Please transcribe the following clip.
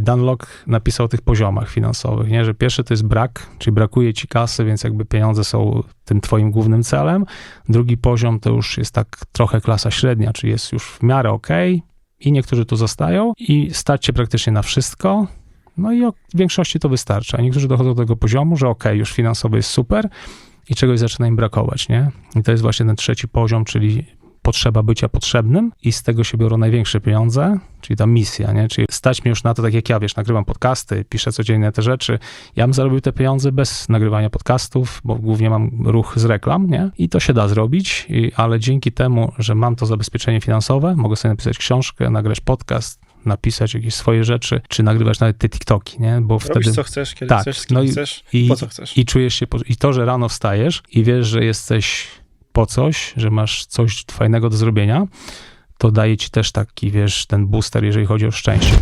Dan Lok napisał o tych poziomach finansowych, nie? że pierwszy to jest brak, czyli brakuje ci kasy, więc jakby pieniądze są tym twoim głównym celem. Drugi poziom to już jest tak trochę klasa średnia, czyli jest już w miarę okej i niektórzy tu zostają i stać się praktycznie na wszystko. No i w większości to wystarcza. Niektórzy dochodzą do tego poziomu, że okej, już finansowo jest super i czegoś zaczyna im brakować, nie? I to jest właśnie ten trzeci poziom, czyli potrzeba bycia potrzebnym i z tego się biorą największe pieniądze, czyli ta misja, nie? Czyli stać mnie już na to, tak jak ja, wiesz, nagrywam podcasty, piszę codziennie te rzeczy. Ja bym zarobił te pieniądze bez nagrywania podcastów, bo głównie mam ruch z reklam, nie? I to się da zrobić, i, ale dzięki temu, że mam to zabezpieczenie finansowe, mogę sobie napisać książkę, nagrać podcast, napisać jakieś swoje rzeczy, czy nagrywać nawet te TikToki, nie? Bo Robisz wtedy... co chcesz, kiedy tak, chcesz, z kim no i- chcesz, i- po co chcesz. I czujesz się, po- i to, że rano wstajesz i wiesz, że jesteś po coś, że masz coś fajnego do zrobienia, to daje ci też taki, wiesz, ten booster, jeżeli chodzi o szczęście.